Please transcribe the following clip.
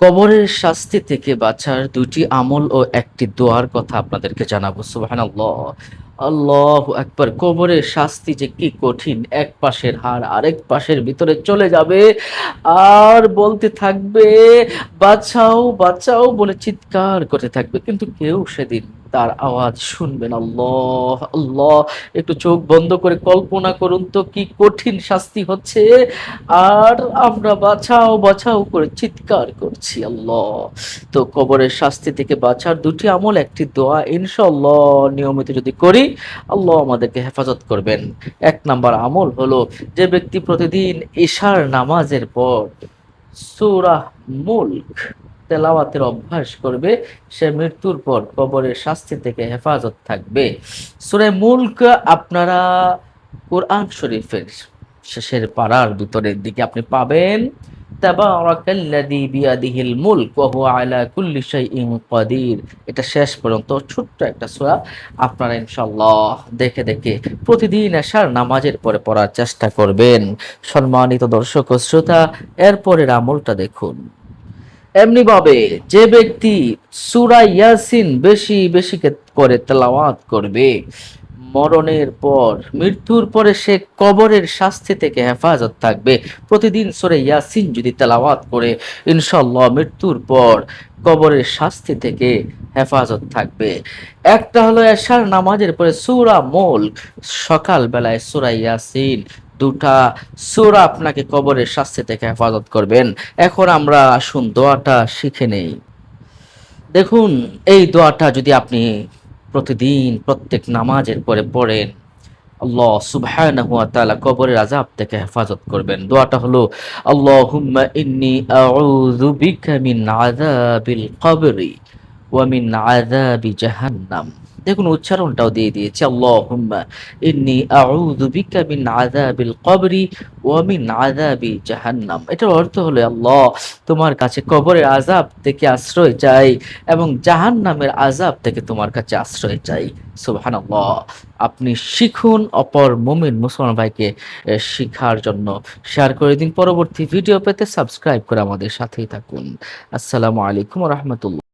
কবরের শাস্তি থেকে বাঁচার দুটি আমল ও একটি দোয়ার কথা আপনাদেরকে জানাব সুবহানাল্লাহ। আল্লাহু আকবার, কবরের শাস্তি যে কি কঠিন, এক পাশের হাড় আরেক পাশের ভিতরে চলে যাবে আর বলতে থাকবে, বাঁচাও বাঁচাও বলে চিৎকার করতে থাকবে। কিন্তু কেউ সেদিন তার আওয়াজ শুনবেন আল্লাহ আল্লাহ, একটু চোখ বন্ধ করে কল্পনা করুন তো কি কঠিন শাস্তি হচ্ছে। আর আমরা বাঁচাও বাঁচাও করে চিৎকার করছি, আল্লাহ। তো কবরের শাস্তি থেকে বাঁচার দুটি আমল, একটি দোয়া ইনশাল্লাহ নিয়মিত যদি করি আল্লাহ আমাদেরকে হেফাজত করবেন। এক নাম্বার আমল হলো যে ব্যক্তি প্রতিদিন ঈশার নামাজের পর সূরা মুলক তেলাওয়াতের অভ্যাস করবে, সে মৃত্যুর পর কবরের শাস্তি থেকে হেফাজত থাকবে। সূরা মুলক আপনারা কোরআন শরীফের শেষের পাড়ার ভিতরের দিকে আপনি পাবেন। এটা শেষ পর্যন্ত ছোট্ট একটা সূরা। আপনারা ইনশাআল্লাহ দেখে দেখে প্রতিদিন এশার নামাজের পরে পড়ার চেষ্টা করবেন। সম্মানিত দর্শক ও শ্রোতা, এরপরের আমলটা দেখুন। এমনি ভাবে যে ব্যক্তি সূরা ইয়াসিন বেশি বেশি করে তেলাওয়াত করবে মরণের পর, মৃত্যুর পরে সে কবরের শাস্তি থেকে হেফাজত থাকবে। প্রতিদিন সূরা ইয়াসিন যদি তেলাওয়াত করে, ইনশাআল্লাহ মৃত্যুর পর কবরের শাস্তি থেকে হেফাজত থাকবে। একটা হলো এশার নামাজের পরে সূরা মোল সকাল বেলায় সূরা ইয়াসিন, দুটা সূরা আপনাকে কবরের শাস্তি থেকে হেফাজত করবেন। এখন আমরা আসুন, দোয়াটা শিখে নেই। দেখুন, এই দোয়াটা যদি আপনি প্রতিদিন প্রত্যেক নামাজের পরে পড়েন। আল্লাহ সুবহানাহু ওয়া তাআলা কবরের আজাব থেকে হেফাজত করবেন। দোয়াটা হলো, আল্লাহুম্মা ইন্নী আউযু বিকা মিন আযাবিল কবরি। ওয়া মিন আযাবি জাহান্নাম দেখুন, উচ্চারণটাও দিয়ে দিয়েছে, আল্লাহুম্মা ইন্নী আউযু বিকা মিন আযাবিল কবরি ওয়া মিন আযাবি জাহান্নাম। এটার অর্থ হলো, আল্লাহ, তোমার কাছে কবরের আযাব থেকে আশ্রয় চাই এবং জাহান্নামের আযাব থেকে তোমার কাছে আশ্রয় চাই। সুবহানাল্লাহ। আপনি শিখুন অপর মুমিন মুসলমান ভাইকে শিখার জন্য। শেয়ার করে দিন। পরবর্তী ভিডিও পেতে সাবস্ক্রাইব করে আমাদের সাথেই থাকুন। আসসালামু আলাইকুম রহমতুল্লাহ।